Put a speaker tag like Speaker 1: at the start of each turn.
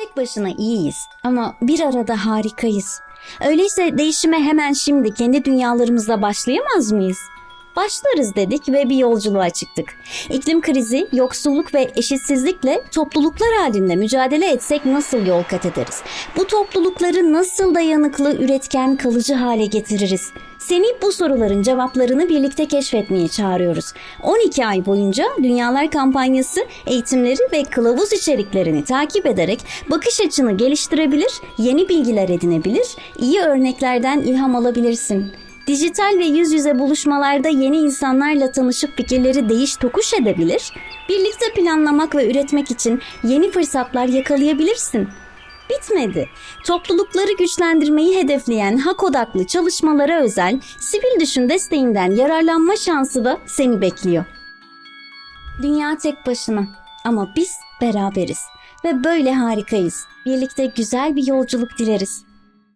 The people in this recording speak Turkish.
Speaker 1: Tek başına iyiyiz ama bir arada harikayız. Öyleyse değişime hemen şimdi kendi dünyalarımızla başlayamaz mıyız? Başlarız dedik ve bir yolculuğa çıktık. İklim krizi, yoksulluk ve eşitsizlikle topluluklar halinde mücadele etsek nasıl yol kat ederiz? Bu toplulukları nasıl dayanıklı, üretken, kalıcı hale getiririz? Seni bu soruların cevaplarını birlikte keşfetmeye çağırıyoruz. 12 ay boyunca Dünyalar kampanyası eğitimleri ve kılavuz içeriklerini takip ederek bakış açını geliştirebilir, yeni bilgiler edinebilir, iyi örneklerden ilham alabilirsin. Dijital ve yüz yüze buluşmalarda yeni insanlarla tanışıp fikirleri değiş tokuş edebilir, birlikte planlamak ve üretmek için yeni fırsatlar yakalayabilirsin. Bitmedi. Toplulukları güçlendirmeyi hedefleyen hak odaklı çalışmalara özel sivil düşün desteğinden yararlanma şansı da seni bekliyor. Dünya tek başına ama biz beraberiz ve böyle harikayız. Birlikte güzel bir yolculuk dileriz.